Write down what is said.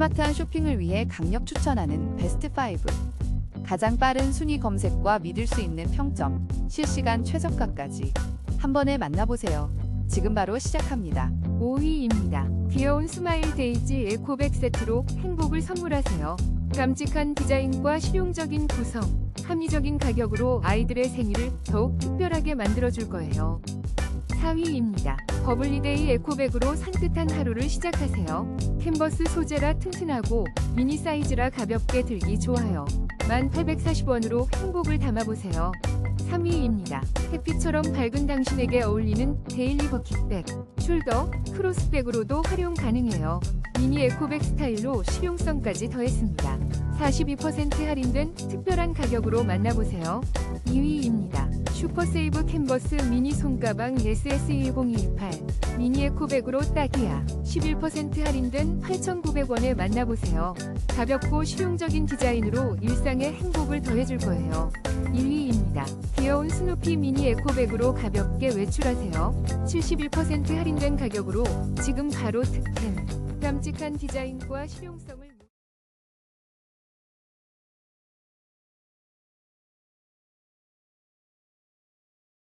스마트한 쇼핑을 위해 강력 추천하는 베스트 5. 가장 빠른 순위 검색과 믿을 수 있는 평점, 실시간 최저가까지 한 번에 만나보세요. 지금 바로 시작합니다. 5위입니다. 귀여운 스마일 데이지 에코백 세트로 행복을 선물하세요. 깜찍한 디자인과 실용적인 구성, 합리적인 가격으로 아이들의 생일을 더욱 특별하게 만들어줄 거예요. 4위입니다. 버블리데이 에코백으로 산뜻한 하루를 시작하세요. 캔버스 소재라 튼튼하고 미니 사이즈라 가볍게 들기 좋아요. 1,840원으로 행복을 담아보세요. 3위입니다. 햇빛처럼 밝은 당신에게 어울리는 데일리 버킷백, 숄더, 크로스백으로도 활용 가능해요. 미니 에코백 스타일로 실용성까지 더했습니다. 42% 할인된 특별한 가격으로 만나보세요. 2위입니다. 슈퍼세이브 캔버스 미니 손가방 SS1018 미니 에코백으로 딱이야 11% 할인된 8,900원에 만나보세요. 가볍고 실용적인 디자인으로 일상에 행복을 더해줄 거예요. 1위 입니다. 귀여운 스누피 미니 에코백으로 가볍게 외출하세요. 71% 할인된 가격으로 지금 바로 득템. 깜찍한 디자인과 실용성을